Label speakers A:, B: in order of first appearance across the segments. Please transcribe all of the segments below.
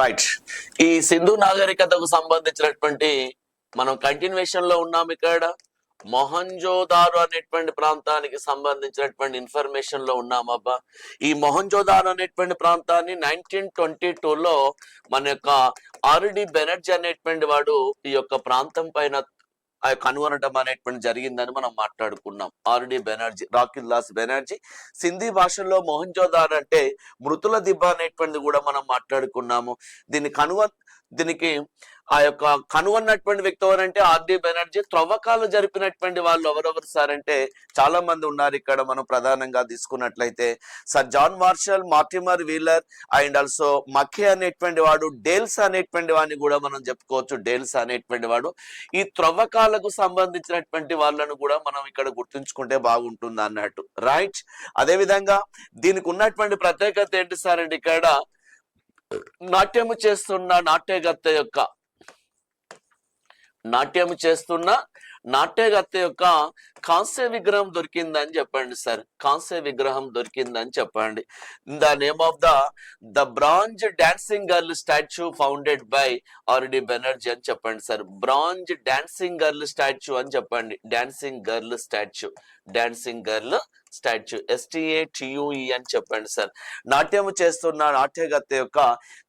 A: Right ఈ సింధు నాగరికతకు సంబంధించినటువంటి మనం కంటిన్యూషన్లో ఉన్నాం ఇక్కడ. మొహంజోదారు అనేటువంటి ప్రాంతానికి సంబంధించినటువంటి ఇన్ఫర్మేషన్లో ఉన్నామబ్బా ఈ మొహంజోదారు అనేటువంటి ప్రాంతాన్ని నైన్టీన్ ట్వంటీ లో మన యొక్క ఆర్డి బెనర్జీ అనేటువంటి వాడు ఈ యొక్క ప్రాంతం పైన ఆ కనుగొనడం అనేటువంటి జరిగిందని మనం మాట్లాడుకున్నాం. ఆర్డి బెనర్జీ రాకిల్ దాస్ బెనర్జీ. సింధీ భాషలో మొహంజోదార్ అంటే మృతుల దిబ్బ అనేటువంటిది కూడా మనం మాట్లాడుకున్నాము. దీన్ని కనువ దీనికి ఆ యొక్క కనుగొన్నటువంటి వ్యక్తి ఎవరంటే ఆర్డి బెనర్జీ. త్రవ్వకాలు జరిపినటువంటి వాళ్ళు ఎవరెవరు సార్ అంటే చాలా మంది ఉన్నారు ఇక్కడ మనం ప్రధానంగా తీసుకున్నట్లయితే. Sir John Marshall Mortimer Wheeler and also Mackay అనేటువంటి వాడు డేల్స్ అనేటువంటి వాడిని కూడా మనం చెప్పుకోవచ్చు. డేల్స్ అనేటువంటి వాడు. ఈ త్రవ్వకాలకు సంబంధించినటువంటి వాళ్ళను కూడా మనం ఇక్కడ గుర్తుంచుకుంటే బాగుంటుంది అన్నట్టు. రైట్? అదే విధంగా దీనికి ఉన్నటువంటి ప్రత్యేకత ఏంటి సార్ అంటే ఇక్కడ నాట్యము చేస్తున్న నాట్యగత్త యొక్క నాట్యము చేస్తున్న నాట్యగత్త యొక్క కాంస్య విగ్రహం దొరికిందని చెప్పండి సార్. కాంస్య విగ్రహం దొరికిందని చెప్పండి. The name of the the bronze dancing girl statue founded by RD Banerjee అని చెప్పండి sir. Bronze dancing girl statue అని చెప్పండి. Dancing girl statue. Dancing girl statue S T A T U E అని చెప్పండి సార్. నాట్యము చేస్తున్న నాట్యగత్త యొక్క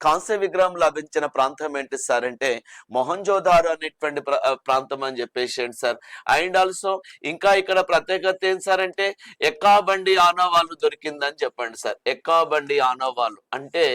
A: కాంస్య విగ్రహం లభించిన ప్రాంతం ఏంటి సార్ అంటే మొహంజోదారు అనేటువంటి ప్రాంతం అని చెప్పేసి సార్. అండ్ ఆల్సో ఇంకా ఇక్కడ ప్రత్యేకత ఏంటి సార్ అంటే ఎక్కా బండి ఆనవాళ్ళు దొరికిందని చెప్పండి సార్. ఎక్కా బండి ఆనవాళ్ళు అంటే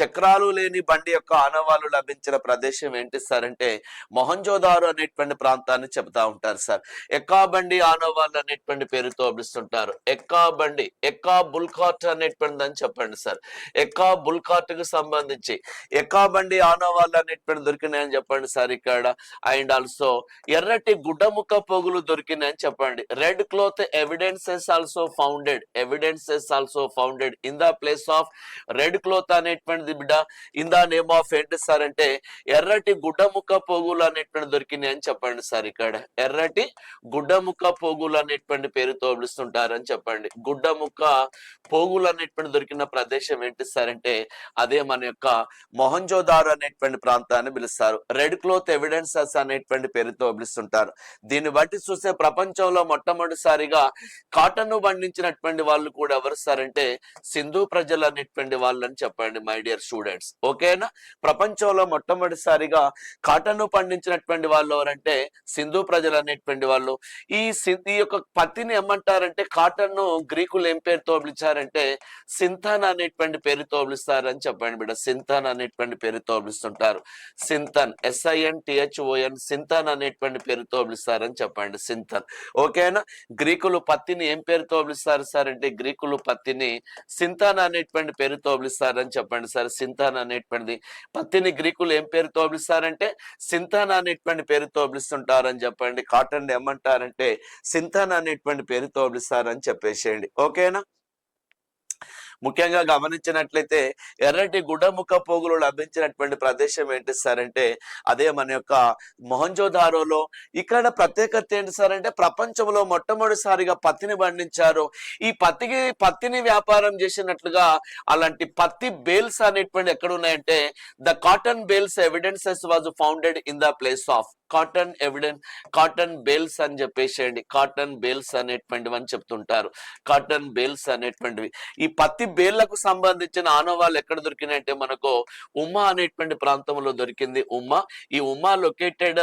A: చక్రాలు లేని బండి యొక్క ఆనవాళ్ళు లభించిన ప్రదేశం ఏంటి సార్ అంటే మొహంజోదారు అనేటువంటి ప్రాంతాన్ని చెబుతా ఉంటారు సార్. ఎక్కా బండి ఆనవాళ్ళు అనేటువంటి పేరుతో పిలుస్తుంటారు ఎక్కా బండి ఎక్కా బుల్కాట్ అనేటువంటిది అని చెప్పండి సార్. ఎక్కా బుల్కాట్కు సంబంధించి ఎక్కా బండి ఆనవాళ్ళు అనేటువంటి దొరికినాయని చెప్పండి సార్ ఇక్కడ. అండ్ ఆల్సో ఎర్రటి గుడ్డముక్క పొగులు దొరికినాయని చెప్పండి. Red cloth evidences also founded evidences also founded in the place of red cloth అనేటువంటిది బిడ్డ. ఇన్ ద నేమ్ ఆఫ్ ఏంటి సార్ అంటే ఎర్రటి గుడ్డముక్క పోగులు అనేటువంటి దొరికినాయని చెప్పండి సార్ ఇక్కడ. ఎర్రటి గుడ్డముక్క పోగులు అనేటువంటి పేరుతో పిలుస్తుంటారని చెప్పండి. గుడ్డ ముక్క పోగులు అనేటువంటి దొరికిన ప్రదేశం ఏంటి సార్ అంటే అదే మన యొక్క మొహంజోదారు అనేటువంటి ప్రాంతాన్ని పిలుస్తారు. రెడ్ క్లోత్ ఎవిడెన్సెస్ అనేటువంటి పేరుతో పిలుస్తుంటారు. దీన్ని బట్టి చూస్తే ప్రపంచంలో మొట్టమొదటిసారిగా కాటన్ పండించినటువంటి వాళ్ళు కూడా ఎవరు సార్ అంటే సింధు ప్రజలు అనేటువంటి వాళ్ళు అని చెప్పండి మై డియర్ స్టూడెంట్స్. ఓకేనా? ప్రపంచంలో మొట్టమొదటిసారిగా కాటన్ పండించినటువంటి వాళ్ళు ఎవరంటే సింధు ప్రజలు అనేటువంటి వాళ్ళు. ఈ సి- ఈ యొక్క పత్తిని ఏమంటారంటే కాటన్ ను గ్రీకులు ఏం పేరుతో పిలిచారంటే సింథన్ అనేటువంటి పేరుతో పిలుస్తారని చెప్పండి బిడ్డ. సింథన్ అనేటువంటి పేరుతో పిలుస్తుంటారు సింథన్ ఎస్ఐఎన్ టిహెచ్ఓఎన్ సింథన్ అనేటువంటి పేరుతో పిలుస్తారని చెప్పండి. సింథన్. ఓకేనా? గ్రీకులు పత్తిని ఏం పేరుతో పిలుస్తారు సార్ అంటే గ్రీకులు పత్తిని సింథన్ అనేటువంటి పేరుతో పిలుస్తారని చెప్పండి సార్. సింథాన్ అనేటువంటిది పత్తిని గ్రీకులు ఏం పేరుతో పిలుస్తారంటే సింథన్ అనేటువంటి పేరుతో పిలుస్తుంటారని చెప్పండి. కాటన్ ఏమంటారంటే సింథన్ అనేటువంటి పేరుతో పిలుస్తారని చెప్పేసేయండి. ఓకేనా? ముఖ్యంగా గమనించినట్లయితే ఎర్రటి గుడ్డముఖ పోగులు లభించినటువంటి ప్రదేశం ఏంటి సార్ అంటే అదే మన యొక్క మొహంజోదారోలో. ఇక్కడ ప్రత్యేకత ఏంటి సార్ అంటే ప్రపంచంలో మొట్టమొదటిసారిగా పత్తిని పండించారు. ఈ పత్తికి పత్తిని వ్యాపారం చేసినట్లుగా అలాంటి పత్తి బేల్స్ అనేటువంటి ఎక్కడ ఉన్నాయంటే the cotton bales evidences was founded in the place of cotton evidence cotton bales అని చెప్పేసేయండి. కాటన్ బేల్స్ అనేటువంటివి అని చెప్తుంటారు. కాటన్ బేల్స్ అనేటువంటివి. ఈ పత్తి బేళ్ళకు సంబంధించిన ఆనవాళ్ళు ఎక్కడ దొరికినాయంటే మనకు ఉమ్మా అనేటువంటి ప్రాంతంలో దొరికింది ఉమ్మా ఈ ఉమ్మా లొకేటెడ్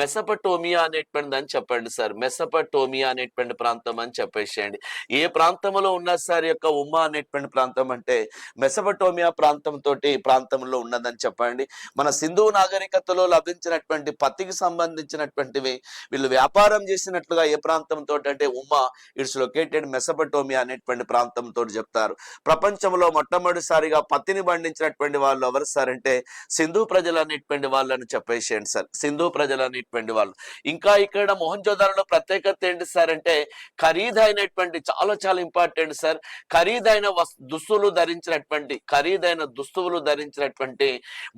A: మెసపటోమియా అనేటువంటిది అని చెప్పండి సార్. మెసపటోమియా అనేటువంటి ప్రాంతం అని చెప్పేసేయండి. ఏ ప్రాంతంలో ఉన్న సార్ యొక్క ఉమ్మా అనేటువంటి ప్రాంతం అంటే మెసపటోమియా ప్రాంతం తోటి ప్రాంతంలో ఉన్నదని చెప్పండి. మన సింధు నాగరికతలో లభించినటువంటి పత్తికి సంబంధించినటువంటివి. వీళ్ళు వ్యాపారం చేసినట్లుగా ఏ ప్రాంతంతో అంటే ఉమ్మా ఇట్స్ లొకేటెడ్ మెసపటోమియా అనేటువంటి ప్రాంతంతో చెప్తారు. ప్రపంచంలో మొట్టమొదటిసారిగా పత్తిని పండించినటువంటి వాళ్ళు ఎవరు సార్ అంటే సింధు ప్రజలు అనేటువంటి వాళ్ళని చెప్పేసేయండి సార్. సింధు ప్రజలు అనేటువంటి వాళ్ళు. ఇంకా ఇక్కడ మొహంజోదారోలో ప్రత్యేకత ఏంటి సార్ అంటే ఖరీదైనటువంటి చాలా చాలా ఇంపార్టెంట్ సార్. ఖరీదైన దుస్తులు ధరించినటువంటి ఖరీదైన దుస్తువులు ధరించినటువంటి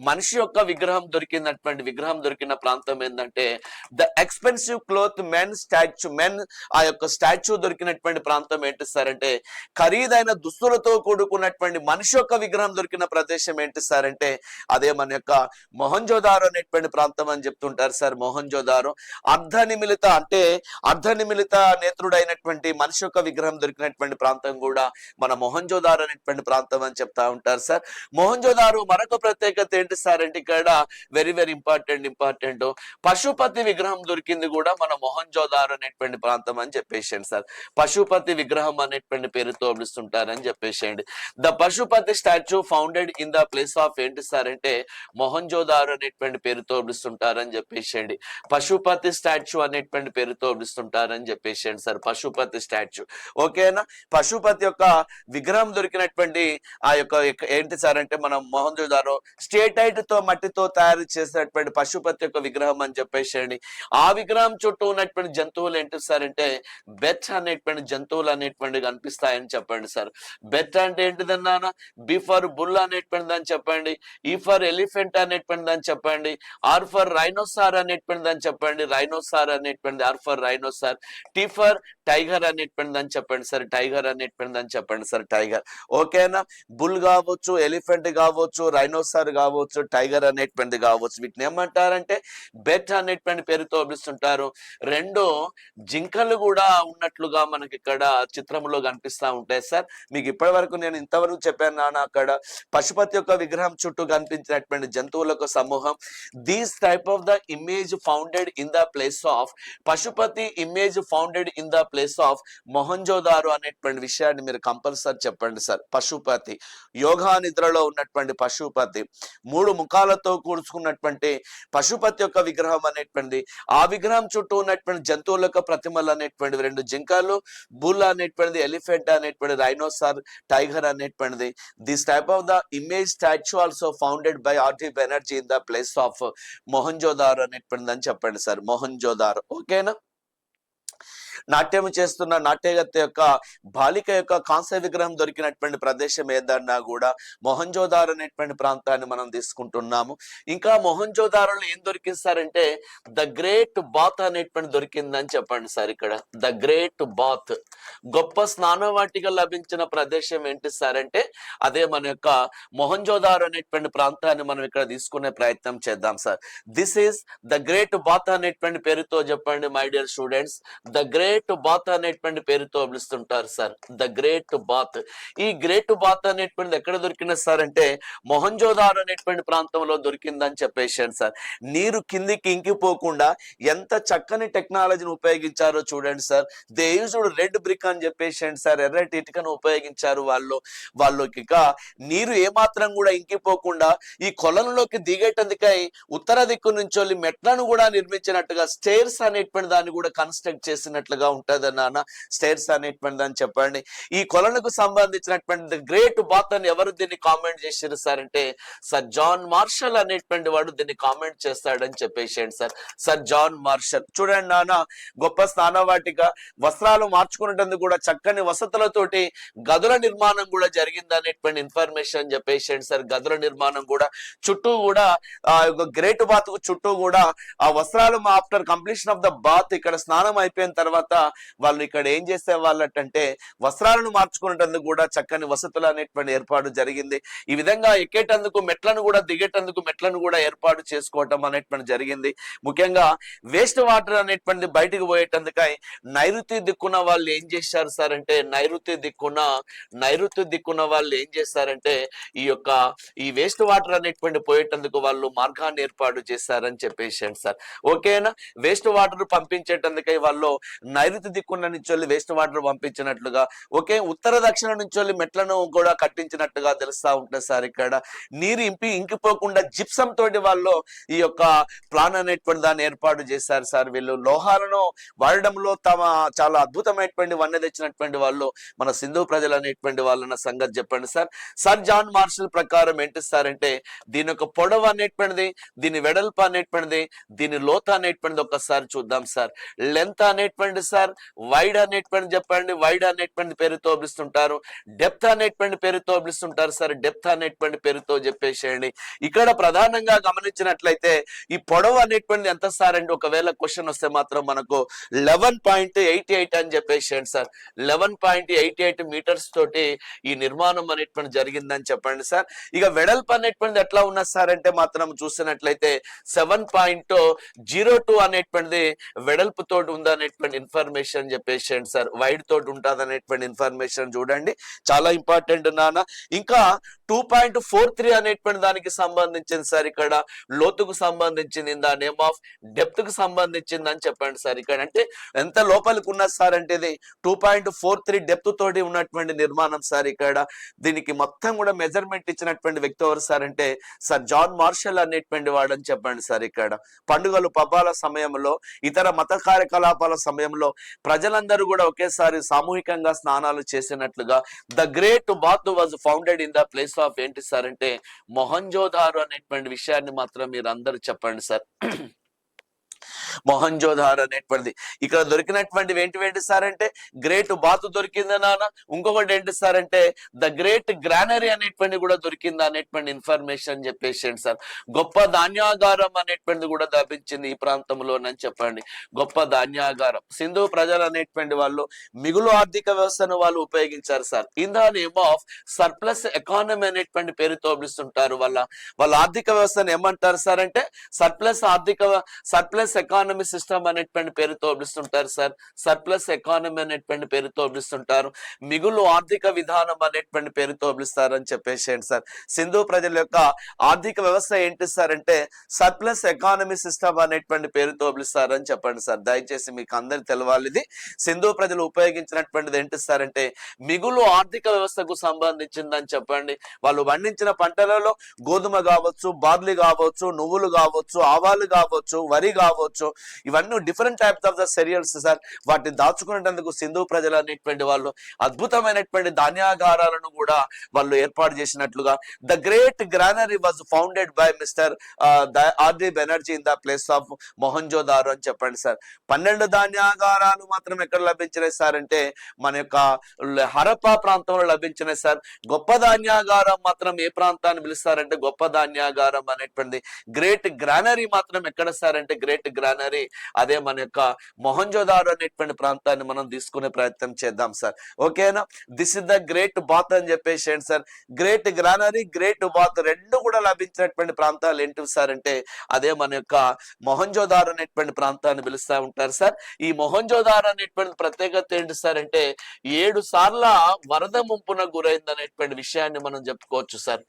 A: మనిషి యొక్క విగ్రహం దొరికినటువంటి విగ్రహం దొరికిన ప్రాంతం ఏంటంటే the expensive cloth men statue men ఆ యొక్క స్టాచ్యూ దొరికినటువంటి ప్రాంతం ఏంటి సార్ అంటే ఖరీదైన దుస్తులతో కూడుకున్నటువంటి మనిషి యొక్క విగ్రహం దొరికిన ప్రదేశం ఏంటి సార్ అంటే అదే మన యొక్క మొహంజోదారో అనేటువంటి ప్రాంతం అని చెప్తుంటారు సార్ మొహంజోదారో అర్ధ నిమిలిత అంటే అర్ధ నిమిలిత నేత్రుడైనటువంటి మనిషి యొక్క విగ్రహం దొరికినటువంటి ప్రాంతం కూడా మన మొహంజోదారో అనేటువంటి ప్రాంతం అని చెప్తా ఉంటారు సార్ మొహంజోదారో మరొక ప్రత్యేకత ఏంటి సార్ అంటే ఇక్కడ very very important important Pashupati విగ్రహం దొరికింది కూడా మన మొహంజోదారో అనేటువంటి ప్రాంతం అని చెప్పేసాను సార్. పశుపతి విగ్రహం అనేటువంటి పేరుతో పిలుస్తుంటారని చెప్పేసేయండి. The Pashupati statue founded in the place of ఏంటి సార్ అంటే మొహంజోదారో అనేటువంటి పేరుతో పిలుస్తుంటారని చెప్పేసేయండి. పశుపతి స్టాచ్యూ అనేటువంటి పేరుతో పిలుస్తుంటారని చెప్పేసేయండి సార్. పశుపతి స్టాచ్యూ. ఓకేనా? పశుపతి యొక్క విగ్రహం దొరికినటువంటి ఆ యొక్క యొక్క ఏంటి సార్ అంటే మనం మొహంజోదారో స్టేటైట్తో మట్టితో తయారు చేసినటువంటి పశుపతి యొక్క విగ్రహం అని చెప్పేసేయండి ఆ విగ్రహం చుట్టూ ఉన్నటువంటి జంతువులు ఏంటి సార్ అంటే బెట్ అనేటువంటి జంతువులు అనేటువంటి కనిపిస్తాయని చెప్పండి సార్. బెట్ అంటే ఏంటిదన్నా బి ఫర్ బుల్ అనేటువంటిది అని చెప్పండి. ఈ ఫర్ ఎలిఫెంట్ అనేటువంటిది అని చెప్పండి. ఆర్ ఫర్ రైనోసార్ అనేటువంటిది అని చెప్పండి. రైనోసార్ అనేటువంటిది R for rhinoceros. T for tiger అనేటువంటిది అని చెప్పండి సార్. టైగర్ అనేటువంటిది అని చెప్పండి సార్. టైగర్. ఓకేనా? బుల్ కావచ్చు ఎలిఫెంట్ కావచ్చు రైనోసార్ కావచ్చు టైగర్ అనేటువంటిది కావచ్చు. వీటిని ఏమంటారంటే బెట్ అనేటువంటి పేరుతో పిలుస్తుంటారు రెండు జింకలు కూడా ఉన్నట్లుగా మనకి ఇక్కడ చిత్రంలో కనిపిస్తా ఉంటాయి సార్. మీకు ఇప్పటి వరకు నేను ఇంతవరకు చెప్పాను నాన్న అక్కడ పశుపతి యొక్క విగ్రహం చుట్టూ కనిపించినటువంటి జంతువులకు సమూహం. These type of the image founded in the place of Pashupati image founded in the place of Mohenjodaro అనేటువంటి విషయాన్ని మీరు కంపల్సరీ చెప్పండి సార్. పశుపతి యోగా నిద్రలో ఉన్నటువంటి పశుపతి మూడు ముఖాలతో కూర్చుకున్నటువంటి పశుపతి యొక్క విగ్రహం అనేటువంటిది ఆ విగ్రహం చుట్టూ ఉన్నటువంటి జంతువుల యొక్క ప్రతిమలు అనేటువంటివి రెండు జింకలు బుల్ అనేటువంటిది ఎలిఫెంట్ అనేటువంటి రైనోసార్ టైగర్ అనేటువంటిది. This type of the image statue also founded by RT Banerjee in the place of Mohenjodaro అనేటువంటిది అని చెప్పండి సార్. మొహంజోదార్ ఓకేనా నాట్యం చేస్తున్న నాట్యగత్త యొక్క బాలిక యొక్క కాంస్య విగ్రహం దొరికినటువంటి ప్రదేశం ఏదన్నా కూడా మొహంజోదార్ అనేటువంటి ప్రాంతాన్ని మనం తీసుకుంటున్నాము. ఇంకా మొహంజోదారులు ఏం దొరికిస్తారంటే ద గ్రేట్ బాత్ అనేటువంటి దొరికిందని చెప్పండి సార్ ఇక్కడ. ద గ్రేట్ బాత్ గొప్ప స్నానవాటిగా లభించిన ప్రదేశం ఏంటి సార్ అంటే అదే మన యొక్క మొహంజోదార్ అనేటువంటి ప్రాంతాన్ని మనం ఇక్కడ తీసుకునే ప్రయత్నం చేద్దాం sir. This is the great bath అనేటువంటి పేరుతో చెప్పండి my dear students. The great bath అనేటువంటి పేరుతో పిలుస్తుంటారు సార్. The great bath. ఈ గ్రేట్ బాత్ అనేటువంటిది ఎక్కడ దొరికిన సార్? అంటే మొహంజోదార్ అనేటువంటి ప్రాంతంలో దొరికిందని చెప్పేసాను సార్. నీరు కిందికి ఇంకిపోకుండా ఎంత చక్కని టెక్నాలజీని ఉపయోగించారో చూడండి సార్. దేవుడు రెడ్ బ్రిక్ అని చెప్పేసాను సార్. ఎర్రటి ఇటుకను ఉపయోగించారు వాళ్ళు. వాళ్ళకి ఇక నీరు ఏమాత్రం కూడా ఇంకిపోకుండా ఈ కొలంలోకి దిగేటందుకై ఉత్తర దిక్కు నుంచి మెట్లను కూడా నిర్మించినట్టుగా స్టేర్స్ అనేటువంటి దాన్ని కూడా కన్స్ట్రక్ట్ చేసినట్లుగా ఉంటది నాన్న. స్టేర్స్ అనేటువంటి అని చెప్పండి. ఈ కొలనుకు సంబంధించినటువంటి గ్రేట్ బాత్ అని ఎవరు దీన్ని కామెంట్ చేశారు సార్ అంటే సర్ జాన్ మార్షల్ అనేటువంటి వాడు దీన్ని కామెంట్ చేస్తాడని చెప్పేసేయండి సార్? Sir John martial. చూడండి నాన్న గొప్ప స్నానవాటిక వస్త్రాలు మార్చుకునేటందుకు కూడా చక్కని వసతులతోటి గదుల నిర్మాణం కూడా జరిగింది అనేటువంటి ఇన్ఫర్మేషన్ చెప్పేసేయండి సార్? గదుల నిర్మాణం కూడా చుట్టూ కూడా ఆ యొక్క గ్రేట్ బాత్కు చుట్టూ కూడా ఆ వస్త్రాలు after completion of the bath ఇక్కడ స్నానం అయిపోయిన తర్వాత వాళ్ళు ఇక్కడ ఏం చేసే వాళ్ళంటే వస్త్రాలను మార్చుకునేటందుకు కూడా చక్కని వసతులు అనేటువంటి ఏర్పాటు జరిగింది. ఈ విధంగా ఎక్కేటందుకు మెట్లను కూడా దిగేటందుకు మెట్లను కూడా ఏర్పాటు చేసుకోవటం అనేటువంటి జరిగింది. ముఖ్యంగా వేస్ట్ వాటర్ అనేటువంటి బయటకు పోయేటందుకై నైరుతి దిక్కున వాళ్ళు ఏం చేశారు సార్ అంటే నైరుతి దిక్కున నైరుతి దిక్కున వాళ్ళు ఏం చేశారంటే ఈ యొక్క ఈ వేస్ట్ వాటర్ అనేటువంటి పోయేటందుకు వాళ్ళు మార్గాన్ని ఏర్పాటు చేశారని చెప్పేసి సార్. ఓకేనా? వేస్ట్ వాటర్ పంపించేటందుకై వాళ్ళు నైరుతి దిక్కున నుంచి వేస్ట్ వాటర్ పంపించినట్లుగా ఓకే ఉత్తర దక్షిణ నుంచి మెట్లను కూడా కట్టించినట్టుగా తెలుస్తా ఉంటుంది సార్ ఇక్కడ. నీరు ఇంపి ఇంకిపోకుండా జిప్సం తోటి వాళ్ళు ఈ యొక్క ప్లాన్ అనేటువంటి దాన్ని ఏర్పాటు చేశారు సార్ వీళ్ళు. లోహాలను వాడడంలో తమ చాలా అద్భుతమైనటువంటి వన్నె తెచ్చినటువంటి వాళ్ళు మన సింధు ప్రజలు అనేటువంటి వాళ్ళన్న సంగతి చెప్పండి సార్. సర్ జాన్ మార్షల్ ప్రకారం ఏంటి సార్ అంటే దీని యొక్క పొడవు అనేటువంటిది దీని వెడల్పు అనేటువంటిది దీని లోత అనేటువంటిది ఒకసారి చూద్దాం సార్. లెంత్ అనేటువంటి సార్? వైడ్ అనేటువంటి చెప్పండి. వైడ్ అనేటువంటి పేరుతో పిలుస్తుంటారు. డెప్త్ అనేటువంటి పేరుతో పిలుస్తుంటారు సార్. డెప్త్ అనేటువంటి పేరుతో చెప్పేసేయండి. ఇక్కడ ప్రధానంగా గమనించినట్లయితే ఈ పొడవు అనేటువంటి ఎంత సార్ అండి? ఒకవేళ క్వశ్చన్ వస్తే మాత్రం మనకు లెవెన్ పాయింట్ ఎయిటీ ఎయిట్ అని చెప్పేసేయండి sir. Eleven point eighty eight meters తోటి ఈ నిర్మాణం అనేటువంటి జరిగిందని చెప్పండి సార్. ఇక వెడల్పు అనేటువంటిది ఎట్లా ఉన్నా సార్ అంటే మాత్రం చూసినట్లయితే సెవెన్ పాయింట్ జీరో టూ అనేటువంటిది వెడల్పు తోటి ఉందనేటువంటి ఇన్ఫర్మేషన్ చెప్పేసి సార్ వైడ్ తోటి ఉంటుంది అనేటువంటి ఇన్ఫర్మేషన్ చూడండి. చాలా ఇంపార్టెంట్ నాన్న. ఇంకా టూ పాయింట్ ఫోర్ త్రీ అనేటువంటి దానికి సంబంధించింది సార్ ఇక్కడ. లోతుకు సంబంధించింది ద నేమ్ ఆఫ్ డెప్త్కు సంబంధించింది అని చెప్పండి సార్ ఇక్కడ. అంటే ఎంత లోపలికి ఉన్నది సార్ అంటే ఇది two point four three depth తోటి ఉన్నటువంటి నిర్మాణం సార్ ఇక్కడ. దీనికి మొత్తం కూడా మెజర్మెంట్ ఇచ్చినటువంటి వ్యక్తి ఎవరు సార్ అంటే సార్ జాన్ మార్షల్ అనేటువంటి వాడు అని చెప్పండి సార్ ఇక్కడ. పండుగలు పబ్బాల సమయంలో ఇతర మత కార్యకలాపాల సమయంలో ప్రజలందరూ కూడా ఒకేసారి సామూహికంగా స్నానాలు చేసినట్లుగా the great bath was founded in the place of ఏంటి సార్ అంటే మొహంజోదారు అనేటువంటి విషయాన్ని మాత్రం మీరు అందరూ చెప్పండి సార్. మొహంజోధార్ అనేటువంటిది. ఇక్కడ దొరికినటువంటివి ఏంటి ఏంటి సార్ అంటే గ్రేట్ బాతు దొరికింది నాన్న? ఇంకొకటి ఏంటి సార్ అంటే ద గ్రేట్ గ్రానరీ అనేటువంటి కూడా దొరికింది అనేటువంటి ఇన్ఫర్మేషన్ చెప్పేసి సార్? గొప్ప ధాన్యాగారం అనేటువంటిది కూడా లభించింది ఈ ప్రాంతంలోనని చెప్పండి. గొప్ప ధాన్యాగారం. సింధు ప్రజలు అనేటువంటి వాళ్ళు మిగులు ఆర్థిక వ్యవస్థను వాళ్ళు ఉపయోగించారు sir. In the name of surplus economy అనేటువంటి పేరుతో పిలుస్తుంటారు వాళ్ళ. వాళ్ళ ఆర్థిక వ్యవస్థను ఏమంటారు సార్ అంటే సర్ప్లస్ ఆర్థిక సర్ప్లస్ ఎకానమీ సిస్టమ్ అనేటువంటి పేరుతో పిలుస్తుంటారు సార్. సర్ప్లస్ ఎకానమీ అనేటువంటి పేరుతో పిలుస్తుంటారు మిగులు ఆర్థిక విధానం అనేటువంటి పేరుతో పిలుస్తారు అని చెప్పేసి సార్? సింధు ప్రజల యొక్క ఆర్థిక వ్యవస్థ ఏంటి సార్? అంటే సర్ప్లస్ ఎకానమీ సిస్టమ్ అనేటువంటి పేరుతో పిలుస్తారు అని చెప్పండి సార్. దయచేసి మీకు అందరికి తెలవాలి ఇది సింధు ప్రజలు ఉపయోగించినటువంటిది ఏంటి సార్? అంటే మిగులు ఆర్థిక వ్యవస్థకు సంబంధించిందని చెప్పండి. వాళ్ళు పండించిన పంటలలో గోధుమ కావచ్చు బార్లీ కావచ్చు నువ్వులు కావచ్చు ఆవాలు కావచ్చు వరి కావచ్చు ఇవన్నీ different types of the cereals sir వాటిని దాచుకునేందుకు సింధు ప్రజలు అనేటువంటి వాళ్ళు అద్భుతమైనటువంటి ధాన్యాగారాలను కూడా వాళ్ళు ఏర్పాటు చేసినట్లుగా the great granary was founded by mister R D Banerjee in the place of Mohenjodaro అని చెప్పండి సార్ పన్నెండు ధాన్యాగారాలు మాత్రం ఎక్కడ లభించినాయి సార్ అంటే మన యొక్క హరప్పా ప్రాంతంలో లభించినాయి సార్ గొప్ప ధాన్యాగారం మాత్రం ఏ ప్రాంతాన్ని పిలుస్తారంటే గొప్ప ధాన్యాగారం అనేటువంటిది. గ్రేట్ గ్రానరీ మాత్రం ఎక్కడ సార్ అంటే గ్రేట్ గ్రానరీ అదే మన యొక్క మొహంజోదారు అనేటువంటి ప్రాంతాన్ని మనం తీసుకునే ప్రయత్నం చేద్దాం సార్. ఓకేనా? This is the great bath అని చెప్పేసి sir? Great granary great bath రెండు కూడా లభించినటువంటి ప్రాంతాలు ఏంటి సార్? అంటే అదే మన యొక్క మొహంజోదారు అనేటువంటి ప్రాంతాన్ని పిలుస్తా ఉంటారు సార్. ఈ మొహంజోదారు అనేటువంటి ప్రత్యేకత ఏంటి సార్? అంటే ఏడు సార్ల వరద ముంపున గురైంది అనేటువంటి విషయాన్ని మనం చెప్పుకోవచ్చు sir.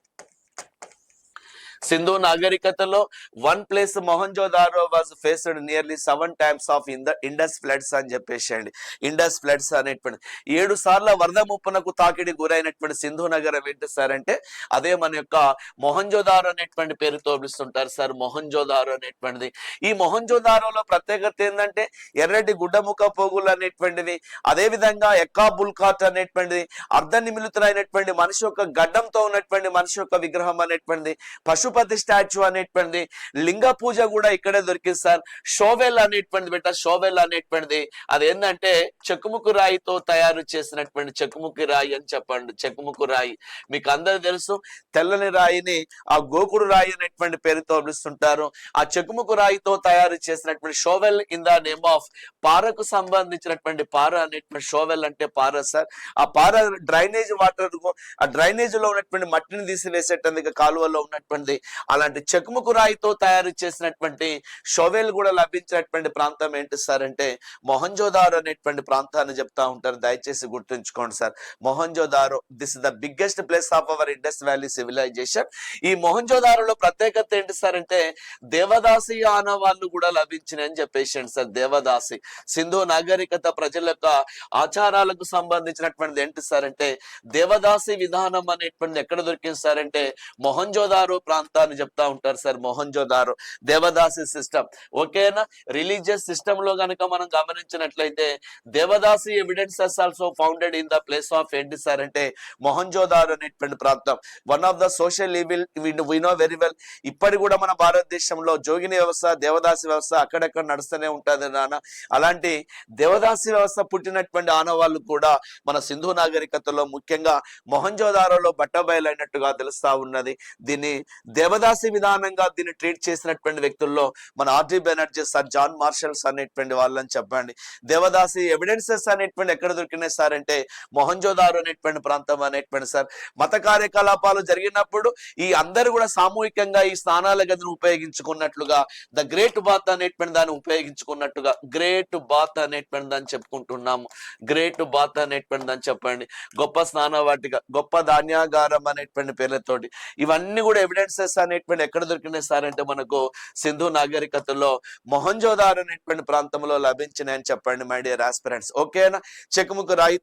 A: Sindhu నాగరికతలో one place Mohenjodaro was faced nearly seven times of in the Indus floods అని చెప్పేసేయండి. ఇండస్ ఫ్లడ్స్ అనేటువంటి ఏడు సార్ల వరద ముప్పునకు తాకిడి గురైనటువంటి సింధు నగరం ఏంటి సార్ అంటే అదే మన యొక్క మొహంజోదారో అనేటువంటి పేరుతో పిలుస్తుంటారు సార్ మొహంజోదారో అనేటువంటిది. ఈ మొహంజోదారోలో ప్రత్యేకత ఏంటంటే ఎర్రటి గుడ్డముఖ పోగులు అనేటువంటిది అదే విధంగా ఎక్కా బుల్కాట్ అనేటువంటిది అర్ధ నిమిలితులైనటువంటి మనిషి యొక్క గడ్డంతో ఉన్నటువంటి మనిషి యొక్క విగ్రహం అనేటువంటిది పశుపతి స్టాచ్యూ అనేటువంటిది లింగ పూజ కూడా ఇక్కడే దొరికింది సార్. షోవెల్ అనేటువంటిది బెట్ట షోవెల్ అనేటువంటిది. అది ఏంటంటే చెక్కుముకు రాయితో తయారు చేసినటువంటి చెక్కుముకి రాయి అని చెప్పండి. చెక్కుముకు రాయి. మీకు అందరూ తెలుసు తెల్లని రాయిని ఆ గోకుడు రాయి అనేటువంటి పేరుతో పిలుస్తుంటారు. ఆ చెక్కుముకు రాయితో తయారు చేసినటువంటి shovel in the name of పారకు సంబంధించినటువంటి పార అనేటువంటి షోవెల్ అంటే పార సార్. ఆ పార డ్రైనేజ్ వాటర్ ఆ డ్రైనేజ్లో ఉన్నటువంటి మట్టిని తీసివేసేటందుకు కాలువలో ఉన్నటువంటి అలాంటి చెకుముకు రాయితో తయారు చేసినటువంటి షోవెల్ కూడా లభించినటువంటి ప్రాంతం ఏంటి సార్ అంటే మొహంజోదారో అనేటువంటి ప్రాంతాన్ని చెప్తా ఉంటారు. దయచేసి గుర్తుంచుకోండి sir. Mohenjodaro this is the biggest place of our Indus valley civilization ఈ మొహంజోదారోలో ప్రత్యేకత ఏంటి సార్ అంటే దేవదాసి ఆనవాళ్ళు కూడా లభించినాయి చెప్పేసి సార్ దేవదాసి. సింధు నాగరికత ప్రజల యొక్క ఆచారాలకు సంబంధించినటువంటిది ఏంటి సార్ అంటే దేవదాసి విధానం అనేటువంటిది ఎక్కడ దొరికింది సార్ అంటే మొహంజోదారో ప్రాంతం అని చెప్తా ఉంటారు సార్ మొహంజోదారో దేవదాసి సిస్టమ్. ఓకేనా? రిలీజియస్ సిస్టమ్లో కనుక మనం గమనించినట్లయితే devadasi evidences also founded in the place of ఏంటి సార్ అంటే మొహంజోదారు అనేటువంటి ప్రాంతం. One of the social evil we know very well ఇప్పటి కూడా మన భారతదేశంలో జోగిని వ్యవస్థ దేవదాసి వ్యవస్థ అక్కడక్కడ నడుస్తూనే ఉంటుంది నాన్న. అలాంటి దేవదాసి వ్యవస్థ పుట్టినటువంటి ఆనవాళ్ళు కూడా మన సింధు నాగరికతలో ముఖ్యంగా మొహంజోదారోలో బట్టబయలైనట్టుగా తెలుస్తా ఉన్నది. దీన్ని దేవదాసి విధానంగా దీన్ని ట్రీట్ చేసినటువంటి వ్యక్తుల్లో మన R D Banerjee sir John Marshalls అనేటువంటి వాళ్ళని చెప్పండి. దేవదాసి ఎవిడెన్సెస్ అనేటువంటి ఎక్కడ దొరికినాయి సార్ అంటే మొహంజోదారు అనేటువంటి ప్రాంతం అనేటువంటి సార్. మత కార్యకలాపాలు జరిగినప్పుడు ఈ అందరూ కూడా సామూహికంగా ఈ స్నానాల గదిని ఉపయోగించుకున్నట్లుగా ద గ్రేట్ బాత్ అనేటువంటి దాన్ని ఉపయోగించుకున్నట్టుగా గ్రేట్ బాత్ అనేటువంటి దాన్ని చెప్పుకుంటున్నాము. గ్రేట్ బాత్ అనేటువంటి దాన్ని చెప్పండి. గొప్ప స్నాన వాటిక గొప్ప ధాన్యాగారం అనేటువంటి పేర్లతోటి. ఇవన్నీ కూడా ఎవిడెన్సెస్ అనేటువంటి ఎక్కడ దొరికినాయి సార్ అంటే మనకు సింధు నాగరికతలో మొహంజోదార్ అనేటువంటి ప్రాంతంలో లభించినాయని చెప్పండి మై డియర్ ఆస్పిరెంట్స్ ఓకేనా చెక్కుముకు రాయి